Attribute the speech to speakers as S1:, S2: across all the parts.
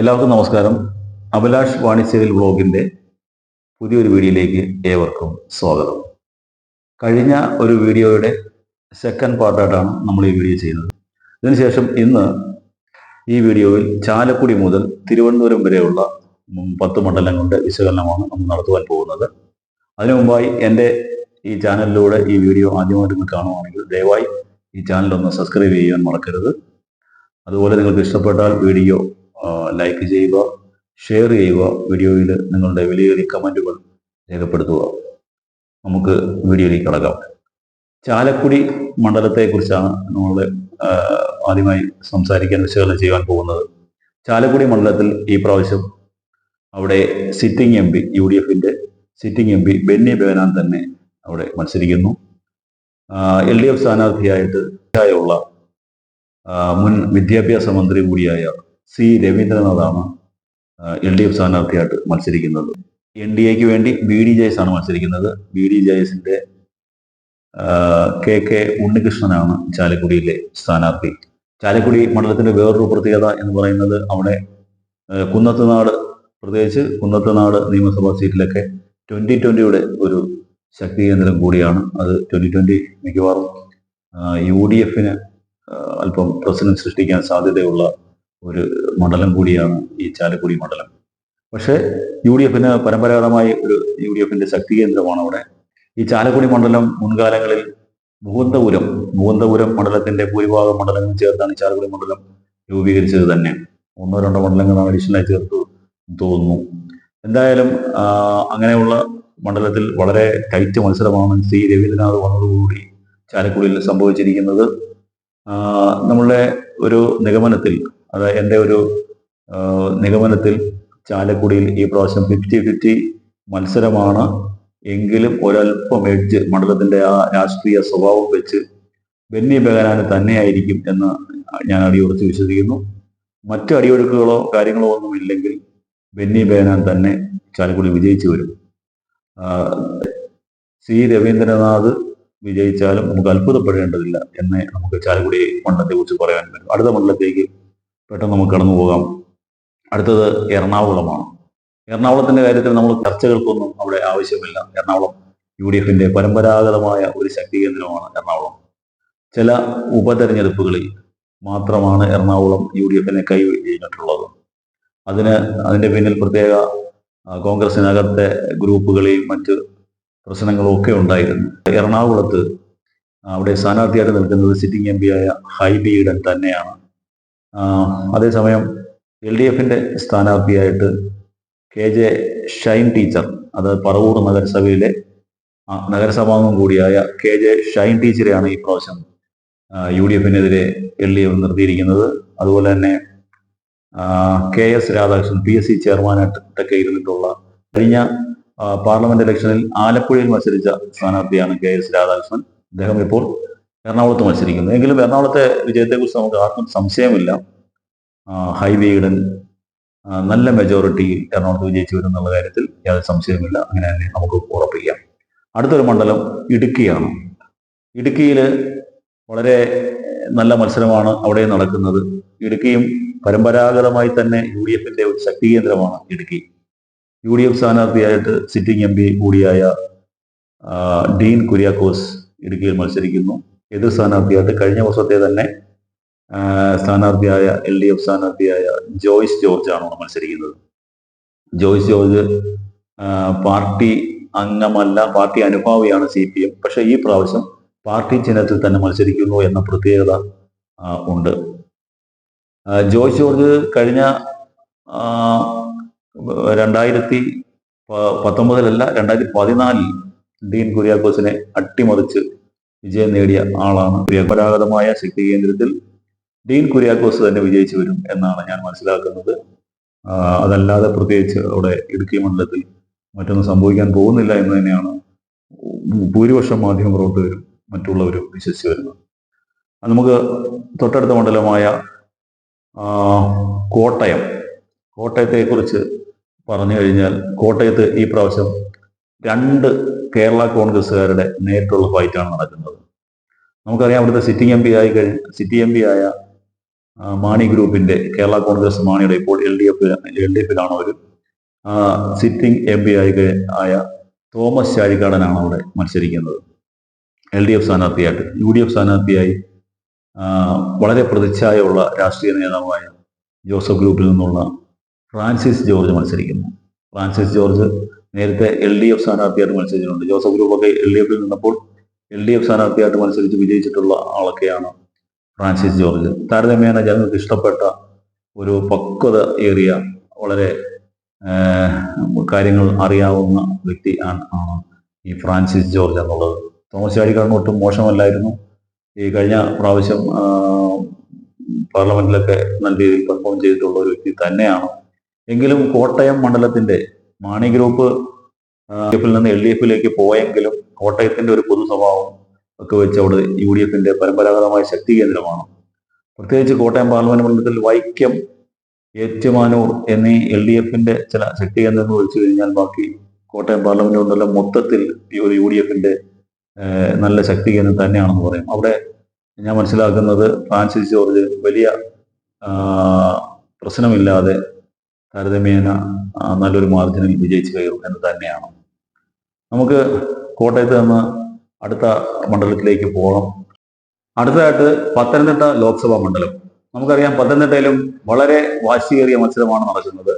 S1: എല്ലാവർക്കും നമസ്കാരം. അഭിലാഷ് വാണിജ്യയിൽ വ്ളോഗിന്റെ പുതിയൊരു വീഡിയോയിലേക്ക് ഏവർക്കും സ്വാഗതം. കഴിഞ്ഞ ഒരു വീഡിയോയുടെ സെക്കൻഡ് പാർട്ടായിട്ടാണ് നമ്മൾ ഈ വീഡിയോ ചെയ്യുന്നത്. ഇതിനുശേഷം ഇന്ന് ഈ വീഡിയോയിൽ ചാലക്കുടി മുതൽ തിരുവനന്തപുരം വരെയുള്ള പത്ത് മണ്ഡലങ്ങളുടെ വിശകലനമാണ് നമ്മൾ നടത്തുവാൻ പോകുന്നത്. അതിനു മുമ്പായി എന്റെ ഈ ചാനലിലൂടെ ഈ വീഡിയോ ആദ്യമായിട്ട് കാണുവാണെങ്കിൽ ദയവായി ഈ ചാനലൊന്ന് സബ്സ്ക്രൈബ് ചെയ്യാൻ മറക്കരുത്. അതുപോലെ നിങ്ങൾക്ക് ഇഷ്ടപ്പെട്ടാൽ വീഡിയോ ലൈക്ക് ചെയ്യുക ഷെയർ ചെയ്യുക വീഡിയോയിൽ നിങ്ങളുടെ വിലയേറിയ കമന്റുകൾ രേഖപ്പെടുത്തുക. നമുക്ക് വീഡിയോയിലേക്ക് കടക്കാം. ചാലക്കുടി മണ്ഡലത്തെക്കുറിച്ചാണ് നമ്മൾ ആദ്യമായി സംസാരിക്കാൻ വിശകലനം ചെയ്യാൻ പോകുന്നത്. ചാലക്കുടി മണ്ഡലത്തിൽ ഈ പ്രാവശ്യം അവിടെ sitting M P U D എഫിന്റെ sitting M P Benny Behanan തന്നെ അവിടെ മത്സരിക്കുന്നു. എൽ ഡി എഫ് സ്ഥാനാർത്ഥിയായിട്ട് ഉള്ള മുൻ വിദ്യാഭ്യാസ മന്ത്രി കൂടിയായ സി രവീന്ദ്രനാഥാണ് എൽ ഡി എഫ് സ്ഥാനാർത്ഥിയായിട്ട് മത്സരിക്കുന്നത്. എൻ ഡി എക്ക് വേണ്ടി ബി ഡി ജെ എസ് ആണ് മത്സരിക്കുന്നത്. ബി ഡി ജെ എസിന്റെ കെ കെ ഉണ്ണികൃഷ്ണനാണ് ചാലക്കുടിയിലെ സ്ഥാനാർത്ഥി. ചാലക്കുടി മണ്ഡലത്തിന്റെ വേറൊരു പ്രത്യേകത എന്ന് പറയുന്നത് അവിടെ കുന്നത്തുനാട് പ്രത്യേകിച്ച് കുന്നത്തുനാട് നിയമസഭാ സീറ്റിലൊക്കെ ട്വന്റി ട്വന്റിയുടെ ഒരു ശക്തി കേന്ദ്രം കൂടിയാണ്. അത് ട്വന്റി ട്വന്റി മിക്കവാറും യു ഡി എഫിന് അല്പം പ്രസിഡന്റ് സൃഷ്ടിക്കാൻ സാധ്യതയുള്ള ഒരു മണ്ഡലം കൂടിയാണ് ഈ ചാലക്കുടി മണ്ഡലം. പക്ഷേ യു ഡി എഫിന് പരമ്പരാഗതമായി ഒരു യു ഡി എഫിന്റെ ശക്തി കേന്ദ്രമാണ് അവിടെ. ഈ ചാലക്കുടി മണ്ഡലം മുൻകാലങ്ങളിൽ മുകുന്ദപുരം മുകുന്ദപുരം മണ്ഡലത്തിന്റെ ഭൂരിഭാഗം മണ്ഡലങ്ങൾ ചേർത്താണ് ചാലക്കുടി മണ്ഡലം രൂപീകരിച്ചത് തന്നെ. ഒന്നോ രണ്ടോ മണ്ഡലങ്ങളാണ് അഡീഷണലായി ചേർത്തു തോന്നുന്നു. എന്തായാലും അങ്ങനെയുള്ള മണ്ഡലത്തിൽ വളരെ ടൈറ്റ് മത്സരമാണ് സി രവീന്ദ്രനാഥ് വന്നതോടുകൂടി ചാലക്കുടിയിൽ സംഭവിച്ചിരിക്കുന്നത്. നമ്മളുടെ ഒരു നിഗമനത്തിൽ അതായത് എന്റെ ഒരു നിഗമനത്തിൽ ചാലക്കുടിയിൽ ഈ പ്രാവശ്യം ഫിഫ്റ്റി ഫിഫ്റ്റി മത്സരമാണ്. എങ്കിലും ഒരല്പം എഡ്ജ് മണ്ഡലത്തിന്റെ ആ രാഷ്ട്രീയ സ്വഭാവം വെച്ച് ബെന്നി ബെഹനാന് തന്നെയായിരിക്കും എന്ന് ഞാൻ അടിയുറച്ച് വിശ്വസിക്കുന്നു. മറ്റ് അടിയൊഴുക്കുകളോ കാര്യങ്ങളോ ഒന്നും ഇല്ലെങ്കിൽ ബെന്നി ബെഹനാൻ തന്നെ ചാലക്കുടി വിജയിച്ചു വരും. സി രവീന്ദ്രനാഥ് വിജയിച്ചാലും നമുക്ക് അത്ഭുതപ്പെടേണ്ടതില്ല എന്ന് നമുക്ക് ചാലക്കുടി മണ്ഡലത്തെ കുറിച്ച് പറയാൻ വരും അടുത്ത മണ്ഡലത്തേക്ക് പെട്ടെന്ന് നമുക്ക് കടന്നു പോകാം. അടുത്തത് എറണാകുളമാണ്. എറണാകുളത്തിന്റെ കാര്യത്തിൽ നമ്മൾ ചർച്ചകൾക്കൊന്നും അവിടെ ആവശ്യമില്ല. എറണാകുളം യു ഡി എഫിന്റെ പരമ്പരാഗതമായ ഒരു ശക്തി കേന്ദ്രമാണ് എറണാകുളം. ചില ഉപതെരഞ്ഞെടുപ്പുകളിൽ മാത്രമാണ് എറണാകുളം യു ഡി എഫിനെ കൈവഴിഞ്ഞിട്ടുള്ളത് അതിന് അതിന്റെ പിന്നിൽ പ്രത്യേക കോൺഗ്രസിനകത്തെ ഗ്രൂപ്പുകളെയും മറ്റ് പ്രശ്നങ്ങളും ഒക്കെ ഉണ്ടായിരുന്നു. എറണാകുളത്ത് അവിടെ സ്ഥാനാർത്ഥിയായിട്ട് നിൽക്കുന്നത് സിറ്റിംഗ് എം ആയ ഹൈബി ഈഡൻ തന്നെയാണ്. അതേസമയം എൽ ഡി എഫിന്റെ സ്ഥാനാർത്ഥിയായിട്ട് കെ ജെ ഷൈൻ ടീച്ചർ അത് പറവൂർ നഗരസഭയിലെ നഗരസഭാംഗം കൂടിയായ കെ ജെ ഷൈൻ ടീച്ചറെയാണ് ഈ പ്രാവശ്യം യു ഡി എഫിനെതിരെ എൽ ഡി എഫ് നിർത്തിയിരിക്കുന്നത്. അതുപോലെ തന്നെ K S Radhakrishnan P S C ചെയർമാനായിട്ടൊക്കെ ഇരുന്നിട്ടുള്ള കഴിഞ്ഞ പാർലമെന്റ് ഇലക്ഷനിൽ ആലപ്പുഴയിൽ മത്സരിച്ച സ്ഥാനാർത്ഥിയാണ് കെ എസ് രാധാകൃഷ്ണൻ. അദ്ദേഹം ഇപ്പോൾ എറണാകുളത്ത് മത്സരിക്കുന്നത് എങ്കിലും എറണാകുളത്തെ വിജയത്തെക്കുറിച്ച് നമുക്ക് ആർക്കും സംശയമില്ല. ഈഡൻ നല്ല മെജോറിറ്റി എറണാകുളത്ത് വിജയിച്ചു വരും എന്നുള്ള കാര്യത്തിൽ യാതൊരു സംശയമില്ല അങ്ങനെ തന്നെ നമുക്ക് ഉറപ്പിക്കാം. അടുത്തൊരു മണ്ഡലം ഇടുക്കിയാണ്. ഇടുക്കിയിൽ വളരെ നല്ല മത്സരമാണ് അവിടെ നടക്കുന്നത്. ഇടുക്കിയും പരമ്പരാഗതമായി തന്നെ യു ഡി എഫിന്റെ ഒരു ശക്തി കേന്ദ്രമാണ് ഇടുക്കി. യു ഡി എഫ് സ്ഥാനാർത്ഥിയായിട്ട് സിറ്റിംഗ് എം പി കൂടിയായ ഡീൻ കുര്യാക്കോസ് ഇടുക്കിയിൽ മത്സരിക്കുന്നു. എതിർ അത് കഴിഞ്ഞ വർഷത്തെ തന്നെ സ്ഥാനാർത്ഥിയായ എൽ ഡി എഫ് സ്ഥാനാർത്ഥിയായ ജോയ്സ് ജോർജ് ആണോ മത്സരിക്കുന്നത്. ജോയ്സ് ജോർജ് പാർട്ടി അംഗമല്ല പാർട്ടി അനുഭാവിയാണ് സി പി എം. പക്ഷെ ഈ പ്രാവശ്യം പാർട്ടി ചിഹ്നത്തിൽ തന്നെ മത്സരിക്കുന്നു എന്ന പ്രത്യേകത ഉണ്ട്. ജോയിസ് ജോർജ് കഴിഞ്ഞ രണ്ടായിരത്തി പത്തൊമ്പതിലല്ല രണ്ടായിരത്തി പതിനാലിൽ ഡീൻ കുര്യാക്കോസിനെ അട്ടിമറിച്ച് വിജയം നേടിയ ആളാണ് പരമ്പരാഗതമായ ശക്തി കേന്ദ്രത്തിൽ ഡീൻ കുര്യാക്കോസ് തന്നെ വിജയിച്ചു വരും എന്നാണ് ഞാൻ മനസ്സിലാക്കുന്നത്. അതല്ലാതെ പ്രത്യേകിച്ച് അവിടെ ഇടുക്കി മണ്ഡലത്തിൽ മറ്റൊന്നും സംഭവിക്കാൻ പോകുന്നില്ല എന്ന് തന്നെയാണ് ഭൂരിപക്ഷം മാധ്യമ പ്രവർത്തകരും മറ്റുള്ളവരും വിശ്വസിച്ചു വരുന്നത്. നമുക്ക് തൊട്ടടുത്ത മണ്ഡലമായ കോട്ടയം. കോട്ടയത്തെക്കുറിച്ച് പറഞ്ഞു കഴിഞ്ഞാൽ കോട്ടയത്ത് ഈ പ്രാവശ്യം രണ്ട് കേരള കോൺഗ്രസ്സുകാരുടെ നേരിട്ടുള്ള ഫൈറ്റാണ് നടക്കുന്നത്. നമുക്കറിയാം അവിടുത്തെ സിറ്റിംഗ് എം പി ആയി കഴിഞ്ഞ സിറ്റി എം പി ആയ മാണി ഗ്രൂപ്പിന്റെ കേരള കോൺഗ്രസ് മാണിയുടെ ഇപ്പോൾ L D F L D എഫിലാണ് അവർ സിറ്റിംഗ് എം പി ആയി ആയ തോമസ് ചാഴിക്കാടനാണ് അവിടെ മത്സരിക്കുന്നത്. എൽ ഡി എഫ് സ്ഥാനാർത്ഥിയായിട്ട്. യു ഡി എഫ് സ്ഥാനാർത്ഥിയായി വളരെ പ്രതിച്ഛായുള്ള രാഷ്ട്രീയ നേതാവായ ജോസഫ് ഗ്രൂപ്പിൽ നിന്നുള്ള ഫ്രാൻസിസ് ജോർജ് മത്സരിക്കുന്നു. ഫ്രാൻസിസ് ജോർജ് നേരത്തെ എൽ ഡി എഫ് സ്ഥാനാർത്ഥിയായിട്ട് മത്സരിച്ചിട്ടുണ്ട്. ജോസഫ് ഗ്രൂപ്പൊക്കെ എൽ ഡി എഫിൽ നിന്നപ്പോൾ എൽ ഡി എഫ് സ്ഥാനാർത്ഥിയായിട്ട് മത്സരിച്ച് വിജയിച്ചിട്ടുള്ള ആളൊക്കെയാണ് ഫ്രാൻസിസ് ജോർജ്. താരതമ്യേന ജനങ്ങൾക്ക് ഇഷ്ടപ്പെട്ട ഒരു പക്വത ഏറിയ വളരെ കാര്യങ്ങൾ അറിയാവുന്ന വ്യക്തി ആണ് ഈ ഫ്രാൻസിസ് ജോർജ് എന്നുള്ളത്. തോമസ് ചാഴിക്കാരൻ ഒട്ടും മോശമല്ലായിരുന്നു. ഈ കഴിഞ്ഞ പ്രാവശ്യം പാർലമെന്റിലൊക്കെ നല്ല രീതിയിൽ പെർഫോം ചെയ്തിട്ടുള്ള ഒരു വ്യക്തി തന്നെയാണ്. എങ്കിലും കോട്ടയം മണ്ഡലത്തിന്റെ മാണി ഗ്രൂപ്പ് എഫിൽ നിന്ന് എൽ ഡി എഫിലേക്ക് പോയെങ്കിലും കോട്ടയത്തിന്റെ ഒരു പൊതു സ്വഭാവം ഒക്കെ വെച്ച് അവിടെ യു ഡി എഫിന്റെ പരമ്പരാഗതമായ ശക്തി കേന്ദ്രമാണ്. പ്രത്യേകിച്ച് കോട്ടയം പാർലമെന്റ് മണ്ഡലത്തിൽ വൈക്കം ഏറ്റുമാനൂർ എന്നീ എൽ ഡി എഫിന്റെ ചില ശക്തി കേന്ദ്രങ്ങൾ വെച്ച് കഴിഞ്ഞാൽ ബാക്കി കോട്ടയം പാർലമെന്റ് മണ്ഡലം മൊത്തത്തിൽ ഒരു യു ഡി എഫിന്റെ നല്ല ശക്തി കേന്ദ്രം തന്നെയാണെന്ന് പറയും. അവിടെ ഞാൻ മനസ്സിലാക്കുന്നത് ഫ്രാൻസിസ് ജോർജ് വലിയ പ്രശ്നമില്ലാതെ താരതമ്യേന നല്ലൊരു മാർജിനിൽ വിജയിച്ചു കയറും എന്ന് തന്നെയാണ്. നമുക്ക് കോട്ടയത്ത് നിന്ന് അടുത്ത മണ്ഡലത്തിലേക്ക് പോകാം അടുത്തതായിട്ട് പത്തനംതിട്ട ലോക്സഭാ മണ്ഡലം. നമുക്കറിയാം പത്തനംതിട്ടയിലും വളരെ വാശിയേറിയ മത്സരമാണ് നടക്കുന്നത്.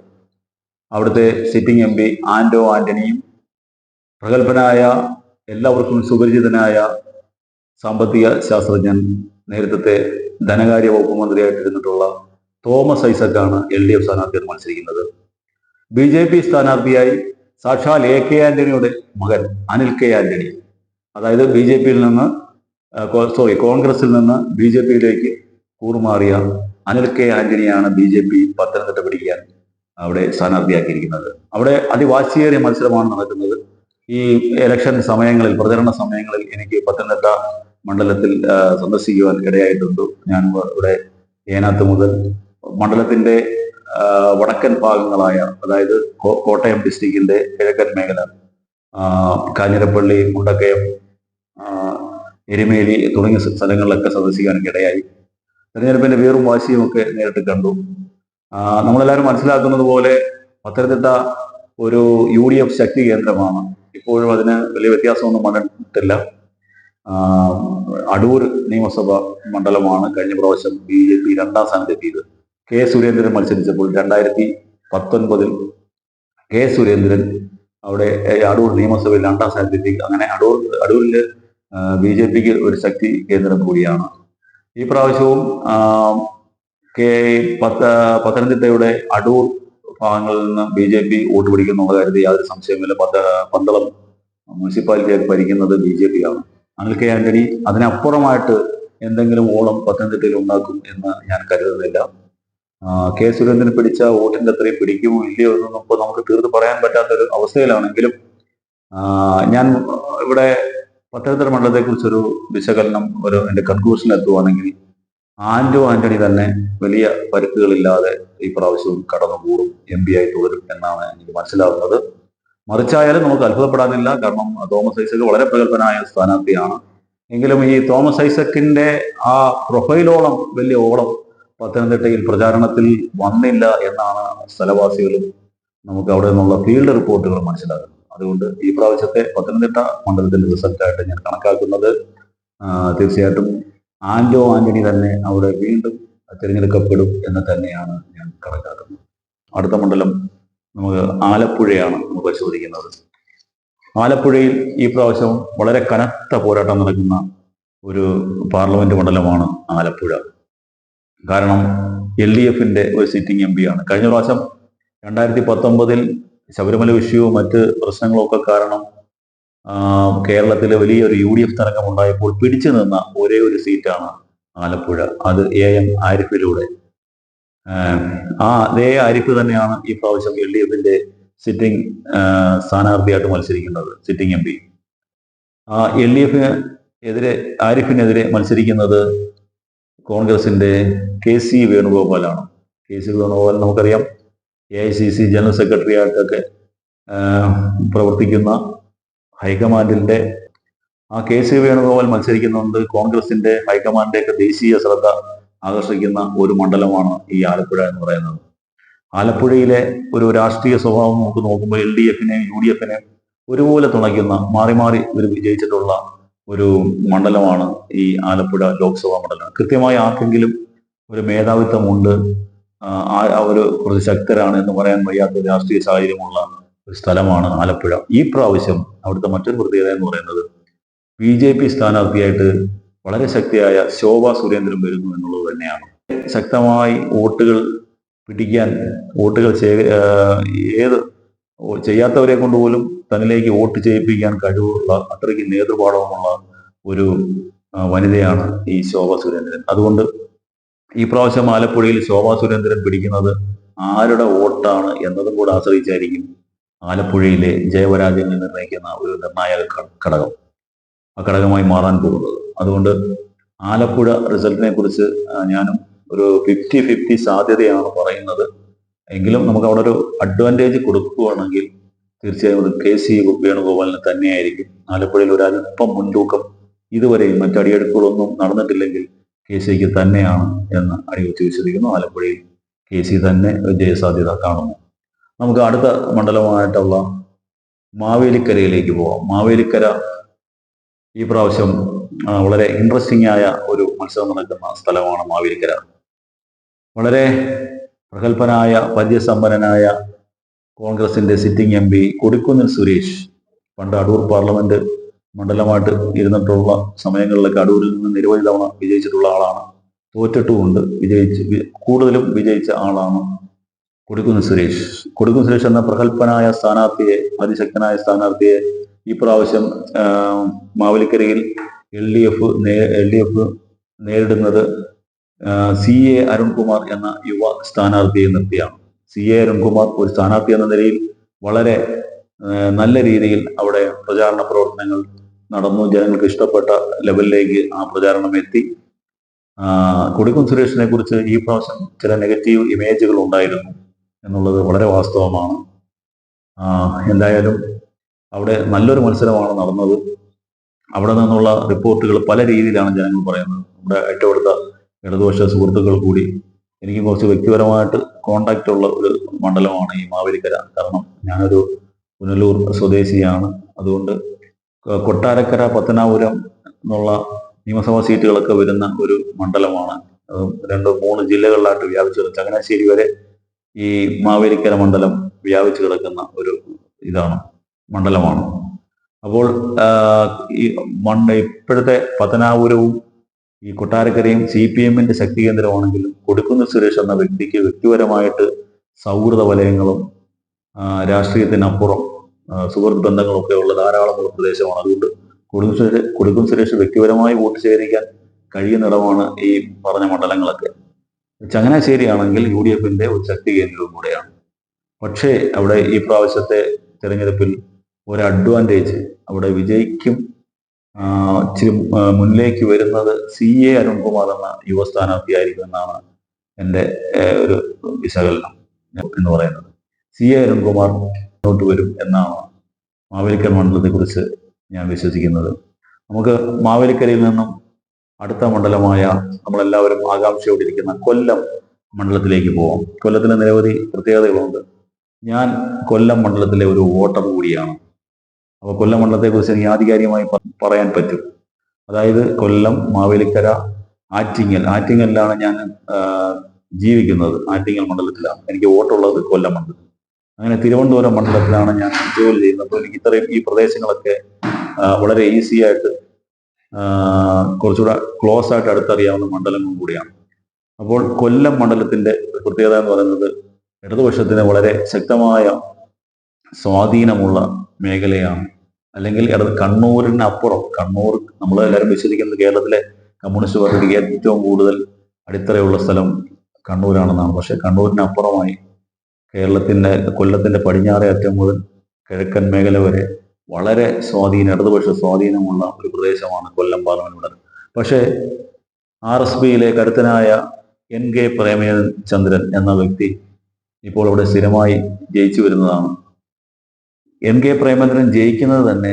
S1: അവിടുത്തെ സിറ്റിംഗ് എം പി ആന്റോ ആന്റണിയും പ്രഗത്ഭനായ എല്ലാവർക്കും സുപരിചിതനായ സാമ്പത്തിക ശാസ്ത്രജ്ഞൻ നേരത്തെ ധനകാര്യ വകുപ്പ് മന്ത്രിയായിട്ടിരുന്നിട്ടുള്ള തോമസ് ഐസക്കാണ് എൽ ഡി എഫ് സ്ഥാനാർത്ഥിയായിട്ട് മത്സരിക്കുന്നത്. ബി ജെ പി സ്ഥാനാർത്ഥിയായി സാക്ഷാൽ എ കെ ആന്റണിയുടെ മകൻ അനിൽ കെ ആന്റണി. അതായത് ബി ജെ പിയിൽ നിന്ന് സോറി കോൺഗ്രസിൽ നിന്ന് ബി ജെ പിയിലേക്ക് കൂറുമാറിയ അനിൽ കെ ആന്റണിയാണ് ബി ജെ പി പത്തനംതിട്ട പിടിക്കാൻ അവിടെ സ്ഥാനാർത്ഥിയാക്കിയിരിക്കുന്നത്. അവിടെ അതിവാശിയേറിയ മത്സരമാണ് നടക്കുന്നത്. ഈ ഇലക്ഷൻ സമയങ്ങളിൽ പ്രചരണ സമയങ്ങളിൽ എനിക്ക് പത്തനംതിട്ട മണ്ഡലത്തിൽ സന്ദർശിക്കുവാൻ ഇടയായിട്ടുണ്ട്. ഞാൻ ഇവിടെ ഏനാത്ത് മുതൽ മണ്ഡലത്തിന്റെ വടക്കൻ ഭാഗങ്ങളായ അതായത് കോട്ടയം ഡിസ്ട്രിക്റ്റിന്റെ കിഴക്കൻ മേഖല കാഞ്ഞിരപ്പള്ളി മുണ്ടക്കയം എരുമേലി തുടങ്ങിയ സ്ഥ- സ്ഥലങ്ങളിലൊക്കെ സന്ദർശിക്കാനൊക്കെ ഇടയായി. തെരഞ്ഞെടുപ്പിന്റെ വീറും വാശിയും ഒക്കെ നേരിട്ട് കണ്ടു. നമ്മളെല്ലാവരും മനസ്സിലാക്കുന്നത് പോലെ പത്തനംതിട്ട ഒരു യു ഡി എഫ് ശക്തി കേന്ദ്രമാണ്. ഇപ്പോഴും അതിന് വലിയ വ്യത്യാസമൊന്നും വന്നിട്ടില്ല. അടൂർ നിയമസഭ മണ്ഡലമാണ് കഴിഞ്ഞ പ്രാവശ്യം ബി ജെ പി രണ്ടാം സ്ഥാനത്തെത്തിയത്. കെ സുരേന്ദ്രൻ മത്സരിച്ചപ്പോൾ രണ്ടായിരത്തി പത്തൊൻപതിൽ കെ സുരേന്ദ്രൻ അവിടെ അടൂർ നിയമസഭയിൽ രണ്ടാം സ്ഥാനത്തെത്തി. അങ്ങനെ അടൂർ അടൂരിൽ ബി ജെ പിക്ക് ഒരു ശക്തി കേന്ദ്രം കൂടിയാണ്. ഈ പ്രാവശ്യവും കെ പത്ത പത്തനംതിട്ടയുടെ അടൂർ ഭാഗങ്ങളിൽ നിന്ന് ബി ജെ പി വോട്ട് പിടിക്കുന്നുള്ള കാര്യത്തിൽ യാതൊരു സംശയമില്ല പത്ത പന്തളം മുനിസിപ്പാലിറ്റിയായി ഭരിക്കുന്നത് ബി ജെ പി ആണ് അനിൽ കെ ആന്റണി അതിനപ്പുറമായിട്ട് എന്തെങ്കിലും ഓളം പത്തനംതിട്ടയിൽ ഉണ്ടാക്കും എന്ന് ഞാൻ കരുതുന്നില്ല. കെ സുരേന്ദ്രൻ പിടിച്ച വോട്ടിന്റെ അത്രയും പിടിക്കുമോ ഇല്ലയോ എന്നൊന്നും ഇപ്പോൾ നമുക്ക് തീർത്ത് പറയാൻ പറ്റാത്തൊരു അവസ്ഥയിലാണെങ്കിലും ആ, ഞാൻ ഇവിടെ പത്തനംതിട്ട മണ്ഡലത്തെക്കുറിച്ചൊരു വിശകലനം ഒരു എന്റെ കൺക്ലൂഷനിൽ എത്തുവാണെങ്കിൽ ആന്റോ ആന്റണി തന്നെ വലിയ പരുക്കുകളില്ലാതെ ഈ പ്രാവശ്യവും കടന്നു കൂടും എം പി ആയി തുടരും എന്നാണ് എനിക്ക് മനസ്സിലാവുന്നത്. മറിച്ചായാലും നമുക്ക് അത്ഭുതപ്പെടാനില്ല. കാരണം തോമസ് ഐസക് വളരെ പ്രഗത്ഭനായ സ്ഥാനാർത്ഥിയാണ്. എങ്കിലും ഈ തോമസ് ഐസക്കിന്റെ ആ പ്രൊഫൈലോളം വലിയ ഓളം പത്തനംതിട്ടയിൽ പ്രചാരണത്തിൽ വന്നില്ല എന്നാണ് സ്ഥലവാസികളും നമുക്ക് അവിടെ നിന്നുള്ള ഫീൽഡ് റിപ്പോർട്ടുകൾ മനസ്സിലാക്കുന്നത്. അതുകൊണ്ട് ഈ പ്രാവശ്യത്തെ പത്തനംതിട്ട മണ്ഡലത്തിന്റെ റിസൾട്ടായിട്ട് ഞാൻ കണക്കാക്കുന്നത്. തീർച്ചയായിട്ടും ആന്റോ ആന്റണി തന്നെ അവിടെ വീണ്ടും തിരഞ്ഞെടുക്കപ്പെടും എന്ന് തന്നെയാണ് ഞാൻ കണക്കാക്കുന്നത്. അടുത്ത മണ്ഡലം നമുക്ക് ആലപ്പുഴയാണ് നമ്മൾ പരിശോധിക്കുന്നത്. ആലപ്പുഴയിൽ ഈ പ്രാവശ്യം വളരെ കനത്ത പോരാട്ടം നടക്കുന്ന ഒരു പാർലമെന്റ് മണ്ഡലമാണ് ആലപ്പുഴ. കാരണം എൽ ഡി എഫിന്റെ ഒരു സിറ്റിംഗ് എം ആണ്. കഴിഞ്ഞ പ്രാവശ്യം രണ്ടായിരത്തി പത്തൊമ്പതിൽ ശബരിമല വിഷയവും മറ്റ് പ്രശ്നങ്ങളൊക്കെ കാരണം കേരളത്തിലെ വലിയൊരു യു ഡി എഫ് തരംഗം ഉണ്ടായപ്പോൾ പിടിച്ചു നിന്ന ഒരേ ഒരു സീറ്റാണ് ആലപ്പുഴ. അത് എ എം ആരിഫിലൂടെ. ആ അതേ ആരിഫ് തന്നെയാണ് ഈ പ്രാവശ്യം എൽ ഡി എഫിന്റെ സിറ്റിംഗ് സ്ഥാനാർത്ഥിയായിട്ട് മത്സരിക്കുന്നത് sitting M P L D എഫിന് എതിരെ ആരിഫിനെതിരെ മത്സരിക്കുന്നത് കോൺഗ്രസിന്റെ കെ സി വേണുഗോപാലാണ്. കെ സി വേണുഗോപാൽ നമുക്കറിയാം. A I C C general secretary ആയിട്ടൊക്കെ പ്രവർത്തിക്കുന്ന ഹൈക്കമാൻഡിന്റെ ആ കെ സി വേണുഗോപാൽ മത്സരിക്കുന്നുണ്ട് കോൺഗ്രസിന്റെ ഹൈക്കമാൻഡിന്റെ ഒക്കെ ദേശീയ ശ്രദ്ധ ആകർഷിക്കുന്ന ഒരു മണ്ഡലമാണ് ഈ ആലപ്പുഴ എന്ന് പറയുന്നത്. ആലപ്പുഴയിലെ ഒരു രാഷ്ട്രീയ സ്വഭാവം നമുക്ക് നോക്കുമ്പോൾ എൽ ഡി എഫിനെയും യു ഡി എഫിനെയും ഒരുപോലെ തുണയ്ക്കുന്ന മാറി മാറി ഒരു വിജയിച്ചിട്ടുള്ള ഒരു മണ്ഡലമാണ് ഈ ആലപ്പുഴ ലോക്സഭാ മണ്ഡലം. കൃത്യമായി ആർക്കെങ്കിലും ഒരു മേധാവിത്വമുണ്ട് അവർ കുറച്ച് ശക്തരാണ് എന്ന് പറയാൻ വയ്യാത്ത രാഷ്ട്രീയ സാഹചര്യമുള്ള ഒരു സ്ഥലമാണ് ആലപ്പുഴ. ഈ പ്രാവശ്യം അവിടുത്തെ മറ്റൊരു പ്രത്യേകത എന്ന് പറയുന്നത് ബി ജെ പി സ്ഥാനാർത്ഥിയായിട്ട് വളരെ ശക്തിയായ ശോഭ സുരേന്ദ്രൻ വരുന്നു എന്നുള്ളത് തന്നെയാണ്. ശക്തമായി വോട്ടുകൾ പിടിക്കാൻ വോട്ടുകൾ ഏത് ചെയ്യാത്തവരെ കൊണ്ട് പോലും തന്നിലേക്ക് വോട്ട് ചെയ്യിപ്പിക്കാൻ കഴിവുള്ള അത്രയ്ക്ക് നേതൃപാഠവുമുള്ള ഒരു വനിതയാണ് ഈ ശോഭ സുരേന്ദ്രൻ. അതുകൊണ്ട് ഈ പ്രാവശ്യം ആലപ്പുഴയിൽ ശോഭാ സുരേന്ദ്രൻ പിടിക്കുന്നത് ആരുടെ വോട്ടാണ് എന്നതും കൂടെ ആശ്രയിച്ചായിരിക്കും ആലപ്പുഴയിലെ ജയപരാജയങ്ങൾ നിർണയിക്കുന്ന ഒരു നിർണായക ഘടകം. ആ ഘടകമായി മാറാൻ പോകുന്നത്. അതുകൊണ്ട് ആലപ്പുഴ റിസൾട്ടിനെ കുറിച്ച് ഞാനും ഒരു ഫിഫ്റ്റി ഫിഫ്റ്റി സാധ്യതയാണ് പറയുന്നത്. എങ്കിലും നമുക്ക് അവിടെ ഒരു അഡ്വാന്റേജ് കൊടുക്കുകയാണെങ്കിൽ തീർച്ചയായും അത് കെ സി വേണുഗോപാലിന് തന്നെയായിരിക്കും. ആലപ്പുഴയിൽ ഒരു അല്പം മുൻതൂക്കം ഇതുവരെയും മറ്റു അടിയെടുപ്പുകളൊന്നും നടന്നിട്ടില്ലെങ്കിൽ കെ സിക്ക് തന്നെയാണ് എന്ന് അടിവെച്ച് വിശ്വസിക്കുന്നു. ആലപ്പുഴയിൽ കെ സി തന്നെ ജയസാധ്യത കാണുന്നു. നമുക്ക് അടുത്ത മണ്ഡലമായിട്ടുള്ള മാവേലിക്കരയിലേക്ക് പോവാം. മാവേലിക്കര ഈ പ്രാവശ്യം വളരെ ഇൻട്രസ്റ്റിംഗ് ആയ ഒരു മത്സരം നടക്കുന്ന സ്ഥലമാണ് മാവേലിക്കര. വളരെ പ്രഗത്ഭനായ പരിചയസമ്പന്നനായ കോൺഗ്രസിന്റെ sitting M P Kodikunnil Suresh. പണ്ട് അടൂർ പാർലമെന്റ് മണ്ഡലമായിട്ട് ഇരുന്നിട്ടുള്ള സമയങ്ങളിലൊക്കെ അടൂരിൽ നിന്ന് നിരവധി തവണ വിജയിച്ചിട്ടുള്ള ആളാണ്. തോറ്റിട്ടുമുണ്ട്. വിജയിച്ച് കൂടുതലും വിജയിച്ച ആളാണ് കൊടിക്കുന്നിൽ സുരേഷ്. കൊടിക്കുന്നിൽ സുരേഷ് എന്ന പ്രഗത്ഭനായ സ്ഥാനാർത്ഥിയെ അതിശക്തനായ സ്ഥാനാർത്ഥിയെ ഈ പ്രാവശ്യം മാവലിക്കരയിൽ L D F L D F നേരിടുന്നത് സി എ അരുൺകുമാർ എന്ന യുവ സ്ഥാനാർത്ഥിയെ നിർത്തിയാണ്. സി എ അരുൺകുമാർ ഒരു സ്ഥാനാർത്ഥി എന്ന നിലയിൽ വളരെ നല്ല രീതിയിൽ അവിടെ പ്രചാരണ പ്രവർത്തനങ്ങൾ നടന്നു. ജനങ്ങൾക്ക് ഇഷ്ടപ്പെട്ട ലെവലിലേക്ക് ആ പ്രചാരണം എത്തി. ആ, കൊടിക്കുൻ സുരേഷിനെ കുറിച്ച് ഈ പ്രാവശ്യം ചില നെഗറ്റീവ് ഇമേജുകൾ ഉണ്ടായിരുന്നു എന്നുള്ളത് വളരെ വാസ്തവമാണ്. എന്തായാലും അവിടെ നല്ലൊരു മത്സരമാണ് നടന്നത്. അവിടെ നിന്നുള്ള റിപ്പോർട്ടുകൾ പല രീതിയിലാണ് ജനങ്ങൾ പറയുന്നത്. നമ്മുടെ ഏറ്റവും അടുത്ത ഇടതുപക്ഷ സുഹൃത്തുക്കൾ കൂടി എനിക്ക് കുറച്ച് വ്യക്തിപരമായിട്ട് കോണ്ടാക്റ്റ് ഉള്ള ഒരു മണ്ഡലമാണ് ഈ മാവേലിക്കര കാരണം ഞാനൊരു പുനലൂർ സ്വദേശിയാണ്. അതുകൊണ്ട് കൊട്ടാരക്കര പത്തനാപുരം എന്നുള്ള നിയമസഭാ സീറ്റുകളൊക്കെ വരുന്ന ഒരു മണ്ഡലമാണ്. രണ്ടോ മൂന്ന് ജില്ലകളിലായിട്ട് വ്യാപിച്ചു കിടക്കുക ചങ്ങനാശ്ശേരി വരെ ഈ മാവേലിക്കര മണ്ഡലം വ്യാപിച്ചു കിടക്കുന്ന ഒരു ഇതാണ് മണ്ഡലമാണ്. അപ്പോൾ ഈ മണ്ണ് ഇപ്പോഴത്തെ പത്തനാപുരവും ഈ കൊട്ടാരക്കരയും സി പി എമ്മിന്റെ ശക്തി കേന്ദ്രമാണെങ്കിലും കൊടുക്കുന്ന സുരേഷ് എന്ന വ്യക്തിക്ക് വ്യക്തിപരമായിട്ട് സൗഹൃദ വലയങ്ങളും രാഷ്ട്രീയത്തിനപ്പുറം സുഹൃത്ത് ബന്ധങ്ങളും ഒക്കെ ഉള്ള ധാരാളമുള്ള പ്രദേശമാണ്. അതുകൊണ്ട് കൊടുക്കും സുരേഷ് കൊടുക്കും സുരേഷ് വ്യക്തിപരമായി വോട്ട് ശേഖരിക്കാൻ കഴിയുന്നിടമാണ് ഈ പറഞ്ഞ മണ്ഡലങ്ങളൊക്കെ. ചങ്ങനാശ്ശേരി ആണെങ്കിൽ യു ഡി എഫിന്റെ ഒരു ശക്തി കേന്ദ്രവും കൂടെയാണ്. പക്ഷേ അവിടെ ഈ പ്രാവശ്യത്തെ തെരഞ്ഞെടുപ്പിൽ ഒരു അഡ്വാന്റേജ് അവിടെ വിജയിക്കും ഇച്ചിരി മുന്നിലേക്ക് വരുന്നത് സി എ അരുൺകുമാർ എന്ന യുവ സ്ഥാനാർത്ഥിയായിരിക്കും എന്നാണ് എന്റെ ഒരു വിശകലനം എന്ന് പറയുന്നത്. സി എ അരുൺകുമാർ മുന്നോട്ട് വരും എന്നാണ് മാവേലിക്കര മണ്ഡലത്തെ കുറിച്ച് ഞാൻ വിശ്വസിക്കുന്നത്. നമുക്ക് മാവേലിക്കരയിൽ നിന്നും അടുത്ത മണ്ഡലമായ നമ്മളെല്ലാവരും ആകാംക്ഷയോടിരിക്കുന്ന കൊല്ലം മണ്ഡലത്തിലേക്ക് പോവാം. കൊല്ലത്തിലെ നിരവധി പ്രത്യേകതകളുണ്ട്. ഞാൻ കൊല്ലം മണ്ഡലത്തിലെ ഒരു വോട്ടർ കൂടിയാണ്. കൊല്ലം മണ്ഡലത്തെ കുറിച്ച് എനിക്ക് ആധികാരികമായി പറയാൻ പറ്റും. അതായത് കൊല്ലം മാവേലിക്കര ആറ്റിങ്ങൽ. ആറ്റിങ്ങലിലാണ് ഞാൻ ജീവിക്കുന്നത്. ആറ്റിങ്ങൽ മണ്ഡലത്തിലാണ്. എനിക്ക് വോട്ടുള്ളത് കൊല്ലം മണ്ഡലത്തിൽ അങ്ങനെ തിരുവനന്തപുരം മണ്ഡലത്തിലാണ് ഞാൻ ജോലി ചെയ്യുന്നത്. അപ്പോൾ എനിക്ക് ഇത്രയും ഈ പ്രദേശങ്ങളൊക്കെ വളരെ ഈസി ആയിട്ട് കുറച്ചുകൂടെ ക്ലോസ് ആയിട്ട് അടുത്തറിയാവുന്ന മണ്ഡലങ്ങളും കൂടിയാണ്. അപ്പോൾ കൊല്ലം മണ്ഡലത്തിന്റെ പ്രത്യേകത എന്ന് പറയുന്നത് ഇടതുപക്ഷത്തിന് വളരെ ശക്തമായ സ്വാധീനമുള്ള മേഖലയാണ് അല്ലെങ്കിൽ ഇടത് കണ്ണൂരിന് അപ്പുറം. കണ്ണൂർ നമ്മൾ എല്ലാവരും വിശ്വസിക്കുന്നത് കേരളത്തിലെ കമ്മ്യൂണിസ്റ്റ് പാർട്ടിക്ക് ഏറ്റവും കൂടുതൽ അടിത്തറയുള്ള സ്ഥലം കണ്ണൂരാണെന്നാണ്. പക്ഷെ കണ്ണൂരിന് അപ്പുറമായി കേരളത്തിന്റെ കൊല്ലത്തിന്റെ പടിഞ്ഞാറേ അറ്റം മുതൽ കിഴക്കൻ മേഖല വരെ വളരെ സ്വാധീനം ഇടതുപക്ഷ സ്വാധീനമുള്ള ഒരു പ്രദേശമാണ് കൊല്ലം പാർലമെന്റ് പക്ഷേ ആർ എസ് പിയിലെ കരുത്തനായ എൻ കെ പ്രേമചന്ദ്രൻ എന്ന വ്യക്തി ഇപ്പോൾ അവിടെ സ്ഥിരമായി ജയിച്ചു വരുന്നതാണ്. എൻ കെ പ്രേമചന്ദ്രൻ ജയിക്കുന്നത് തന്നെ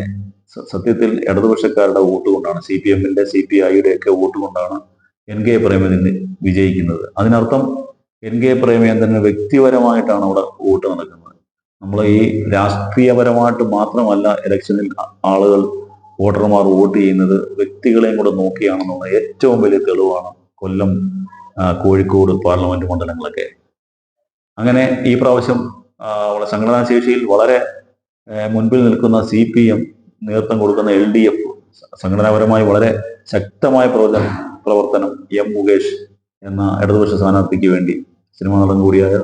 S1: സത്യത്തിൽ ഇടതുപക്ഷക്കാരുടെ വോട്ട് കൊണ്ടാണ്. സി പി എമ്മിന്റെ സി പി ഐയുടെ ഒക്കെ വോട്ട് കൊണ്ടാണ് എൻ കെ പ്രേമചന്ദ്രൻ വിജയിക്കുന്നത്. അതിനർത്ഥം എൻ കെ പ്രേമചന്ദ്രന് വ്യക്തിപരമായിട്ടാണ് അവിടെ വോട്ട് നടക്കുന്നത്. നമ്മൾ ഈ രാഷ്ട്രീയപരമായിട്ട് മാത്രമല്ല ഇലക്ഷനിൽ ആളുകൾ വോട്ടർമാർ വോട്ട് ചെയ്യുന്നത് വ്യക്തികളെയും കൂടെ നോക്കിയാണെന്നുള്ള ഏറ്റവും വലിയ തെളിവാണ് കൊല്ലം കോഴിക്കോട് പാർലമെന്റ് മണ്ഡലങ്ങളൊക്കെ. അങ്ങനെ ഈ പ്രാവശ്യം ആ, വളരെ മുൻപിൽ നിൽക്കുന്ന സി പി എം നേതൃത്വം കൊടുക്കുന്ന എൽ ഡി എഫ് സംഘടനാപരമായി വളരെ ശക്തമായ പ്രവചന പ്രവർത്തനം എം മുകേഷ് എന്ന ഇടതുപക്ഷ സ്ഥാനാർത്ഥിക്ക് വേണ്ടി സിനിമാ നടൻ കൂടിയായ